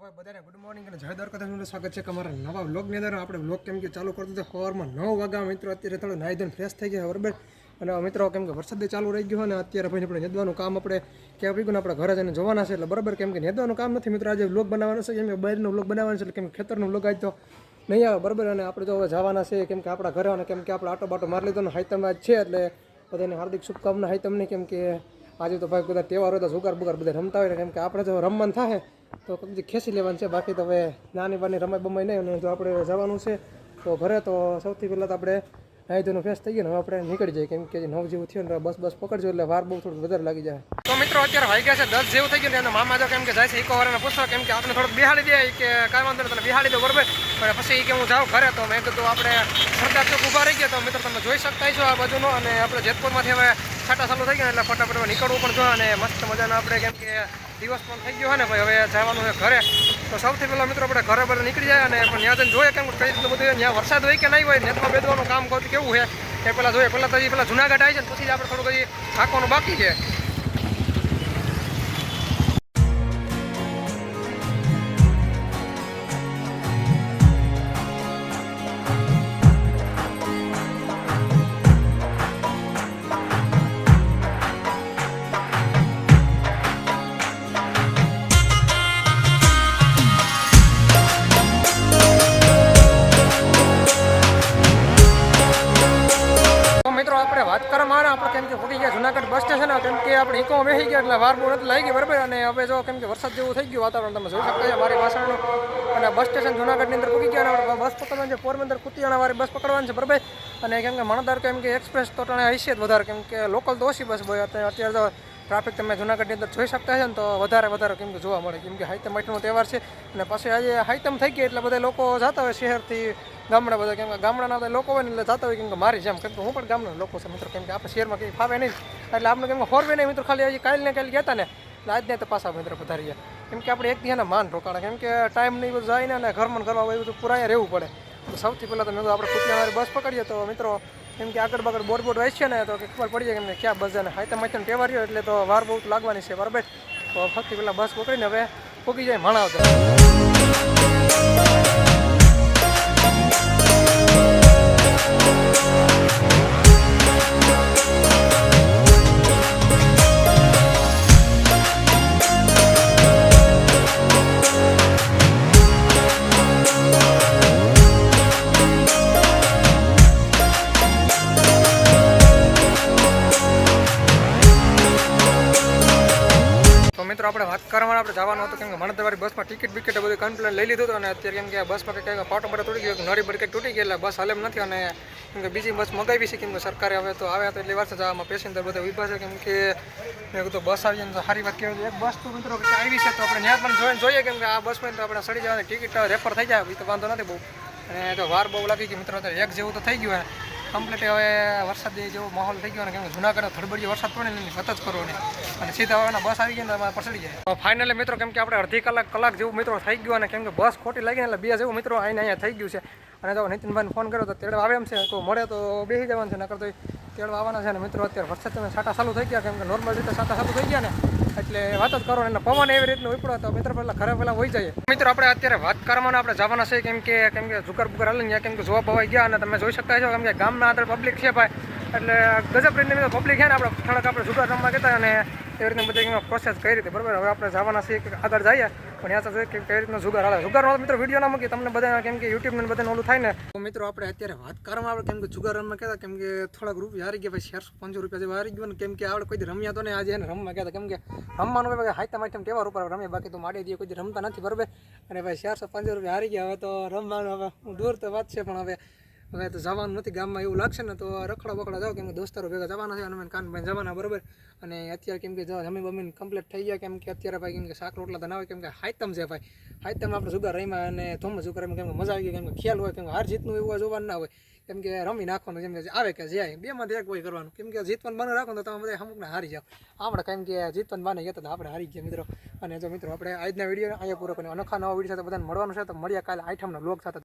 ભાઈ, બધાને good morning અને જય દ્વારકાધીશનું સ્વાગત છે કે અમારા નવા વ્લોગની અંદર. આપણે વ્લોગ કેમ કે ચાલુ કરતો હતો. સવારમાં નવ વાગ્યા. મિત્રો, અત્યારે થોડું નાહી ધોઈને ફ્રેશ થઈ ગયા, બરાબર? અને મિત્રો, કેમ કે વરસાદ ચાલુ રહી ગયો અને અત્યારે ભાઈ આપણે નેદવાનું કામ આપણે ક્યાં પી આપણે ઘરે જઈને જોવાના છે. એટલે બરાબર, કેમ કે નેદવાનું કામ નથી. મિત્રો, આજે વ્લોગ બનાવવાનો છે. કેમ કે બહારનો વ્લોગ બનાવવાનો છે, એટલે કેમ ખેતરનો વ્લોગ આવી તો નહીં આવે, બરાબર? અને આપણે જો હવે જવાના છે, કેમ કે આપણા ઘરે. અને કેમ કે આપણે આટો બાટો મારી લીધો ને, હાઈતમ છે. એટલે બધાને હાર્દિક શુભકામના, હાઈતમને. કેમ કે આજે તો ભાઈ બધા તહેવાર હોય તો જુગાર બુગાર બધા રમતા હોય ને કેમ કે આપણે જો રમવાનું થાય તો કબજી ખેંચી લેવાનું છે. બાકી તો હવે નાની બાની રમાય બમાય નહીં અને જો આપણે જવાનું છે, તો ઘરે તો સૌથી પહેલાં તો આપણે નાહી ફેસ થઈ ગયું હવે આપણે નીકળી જાય કેમ કે નવ જેવું થયું ને બસ બસ પકડજો એટલે વાર બહુ થોડું વધારે લાગી જાય. તો મિત્રો અત્યારે વાગ્યા છે દસ જેવું થઈ ગયું ને મામા જો કેમ કે જાય છે એક વાર પૂછો કેમ કે આપણે થોડુંક બિહાડી દે કે કાંઈ વાંધો નહીં તને બિહાડી દો બરોબર. પણ પછી કે હું જાઉં ઘરે તો મેં કીધું આપણે સરદાર ચોક ઊભા રહી ગયા તો મિત્રો તમે જોઈ શકતા છો આ બાજુનો અને આપણે જેતપુરમાંથી હવે છાટા ચાલુ થઈ ગયા એટલે ફટાફટ નીકળવું પણ જોઈએ અને મસ્ત મજાના આપણે કેમ કે દિવસ પણ થઈ ગયો હોય ને, ભાઈ હવે જવાનું છે ઘરે. તો સૌથી પહેલાં મિત્રો આપણે ઘરે બધા નીકળી જાય અને પણ ત્યાં જઈને જોઈએ કેમ કઈ રીતનું બધું ત્યાં વરસાદ હોય કે નહીં હોય નેતમાં બેદવાનું કામ કરતું કેવું છે. એ પહેલાં જોઈએ. પહેલાં તો પહેલાં જુનાગઢ આવી છે પછી આપણે થોડું કઈ થાકવાનું બાકી છે. આપણે કેમ કે ફૂટી ગયા જુનાગઢ બસ સ્ટેશન, કેમ કે આપણે ઇકોમાં બેસી ગયા એટલે વાર બહુ નથી લાગી ગઈ બરાબર. અને હવે જો કેમ કે વરસાદ જેવું થઈ ગયું વાતાવરણ, તમે જોઈ શકો છો, મારી વાસણનું. અને બસ સ્ટેશન જુનાગઢની અંદર ફૂટી ગયા અને બસ પકડવાની છે, પોરબંદર કુતિયાણા વાળી બસ પકડવાની છે, બરાબર. અને કેમ કે મણદાર કેમ કે એક્સપ્રેસ તો ટાણે જ વધારે, કેમ કે લોકલ તો ઓછી બસ ભાઈ અત્યારે અત્યારે ટ્રાફિક તમે જુનાગઢની અંદર જોઈ શકતા છો ને તો વધારે વધારે કેમ કે જોવા મળે. કેમ કે હાઈતમ આઈટમનો તહેવાર છે અને પછી આજે હાઈતમ થઈ ગઈ એટલે બધા લોકો જતા હોય શહેરથી ગામડા બધા. કેમ કે ગામડાના બધા લોકો હોય ને એટલે જતા હોય કેમ કે મારી જેમ. કેમ કે હું પણ ગામના લોકો છે મિત્રો. કેમ કે આપણે શહેરમાં કંઈ ફાવે નહીં. એટલે આપણે કેમ કે ફોરવે નહીં મિત્રો. ખાલી હજી કાલે ને કાલે ગયા હતા ને. આજને તો પાછા મિત્રો પધારીએ કેમ કે આપણે એક દિવસના માન રોકાણા. કેમ કે ટાઈમ નહીં બધું જાય ને અને ઘરમાં કરવા હોય બધું પુરાયા રહેવું પડે. સૌથી પહેલાં તો મેં આપણે કુતિયાવાળી બસ પકડીએ તો મિત્રો કેમ કે આગળ બાગળ બોર્ડ બોર્ડ વાંચીએ ને, તો ખબર પડી જાય કે ક્યાં બસ જાય હાઈતા માહિતી તહેવાર રહ્યો એટલે તો વાર બહુ લાગવાની છે, બરાબર? તો ફક્ત પેલા બસ પકડીને હવે પૂકી જાય માણાવદર. આપણે જવાનું હતું, કેમ કે મને તમારી બસમાં ટિકિટ બિકિટ બધું કમ્પ્લેન લઈ લીધું હતું અને અત્યારે કેમ કે બસમાં કંઈક પાટો બાટો તૂટી ગયો નળી કંઈક તૂટી ગયેલા બસ હાલે નથી અને કેમ કે બીજી બસ મગાવી છે, કેમ કે સરકારે હવે તો આવ્યા તો એટલી વાર જવામાં પેસેન્જર બધા ઊભા છે, કેમ કે મેં કીધું બસ આવી ને સારી વાત કહેવાય. એક બસ તો મિત્રો આવી છે, તો આપણે ત્યાં પણ જોઈને જોઈએ, કેમ કે આ બસમાં તો આપણે સડી જવાની ટિકિટ રેફર થઈ જાય તો વાંધો નથી બહુ. અને તો વાર બહુ લાગી ગઈ, મિત્રો, અત્યારે એક જેવું તો થઈ ગયું હે કમ્પ્લીટ હવે વરસાદ જેવો માહોલ થઈ ગયો ને કેમ જુનાગઢ થડબડીયો વરસાદ પડે ને વાત કરો ને અને સીધા હવે બસ આવી ગઈ ને એમાં પસડી જાય ફાઇનલી મિત્રો કેમ કે આપણે અડધી કલાક કલાક જેવું મિત્રો થઈ ગયું અને કેમ કે બસ ખોટી લાગી એટલે બે જેવું મિત્રો આઈને અહીંયા થઈ ગયું છે. અને જો નીતિનભાઈને ફોન કર્યો તો તેડવા આવે એમ છે. તો મળે તો બેસી જવાનું છે, નકર તો તેડવા આવવાના છે ને મિત્રો, અત્યારે વરસાદ તમે સાટા ચાલુ થઈ ગયા, કેમ કે નોર્મલ રીતે સાટા ચાલુ થઈ ગયા ને, એટલે વાત જ કરો ને પવન એવી રીતનું ઉપડો તો મિત્રો પહેલાં ઘરે પહેલાં હોઈ જાય મિત્રો, આપણે અત્યારે વાત કરવામાં આપણે જવાના છે કેમ કે કેમ કે જુગાર બુગાર હાલ કેમ કે જોવા ભવાઈ ગયા અને તમે જોઈ શકતા છો કેમ કે ગામના અંદર પબ્લિક છે ભાઈ. એટલે ગજબ રીતની પબ્લિક છે ને આપણે થોડાક આપણે જુગાર રમવા કહેતા અને એવી રીતના બધી પ્રોસેસ કરી રીતે બરાબર? હવે આપણે જવાના છીએ આગળ જઈએ, પણ યાદ છે કે કઈ રીતનું જુગાર હાલે. સુગર મિત્રો વીડિયો ના મૂકી તમને બધા કેમ કે યુટ્યુબ ને બધાને ઓલું થાય ને. તો મિત્રો આપણે અત્યારે વાત કરવામાં આવે, કેમ કે જુગાર રમવા કહેતા કેમ કે થોડાક રૂપિયા હારી ગયા ભાઈ ચારસો પાંચસો રૂપિયા જેવા હારી ગયો ને કેમ કે આપણે કોઈ રમ્યા તો ને આજે એને રમવા કહેતા કેમ કે રમવાનું ભાઈ હાઈતા માઈટમ તહેવાર ઉપર રમે બાકી તો માડી દઈએ કોઈ રમતા નથી, બરાબર? અને ભાઈ ચારસો પાંચસો રૂપિયા હારી ગયા, હવે તો રમવાનું, હવે દૂર તો વાત છે, પણ હવે હવે તો જવાનું નથી ગામમાં એવું લાગશે ને તો રખડા બખડા જાઓ કેમ કે દોસ્તારો ભેગા જવાના છે અને કાન કાનભાઈ જવાના બરાબર અને અત્યારે કેમ કે જમી બમીને કમ્પ્લીટ થઈ ગયા કેમ કે અત્યારે ભાઈ કેમ કે શાક રોટલા બનાવે કેમ કે હાઈતમ છે ભાઈ હાઈતમ આપણે જુગાર રમ્યા અને ધોમ જુગાર રમ્યા કેમ કે મજા આવી ગઈ કેમ કે ખ્યાલ હોય કેમ કે હાર જીતનું એવું જોવાનું ના હોય કેમ કે રમી નાખવાનું જેમ કે આવે કે જાય બેમાંથી એક હોય કરવાનું કેમ કે જીતવાનું બાને રાખો તો તમે બધા અમુકને હારી જાઓ આપણે કેમ કે જીતવાનું બાને ગયા તો આપણે હારી ગયા મિત્રો અને જો મિત્રો આપણે આજના વીડિયો અહીંયા પૂરો કરીને અનોખા નવા વીડિયો સાથે બધાને મળવાનું છે તો મળ્યા કાલે આઠમના બ્લોગ સાથે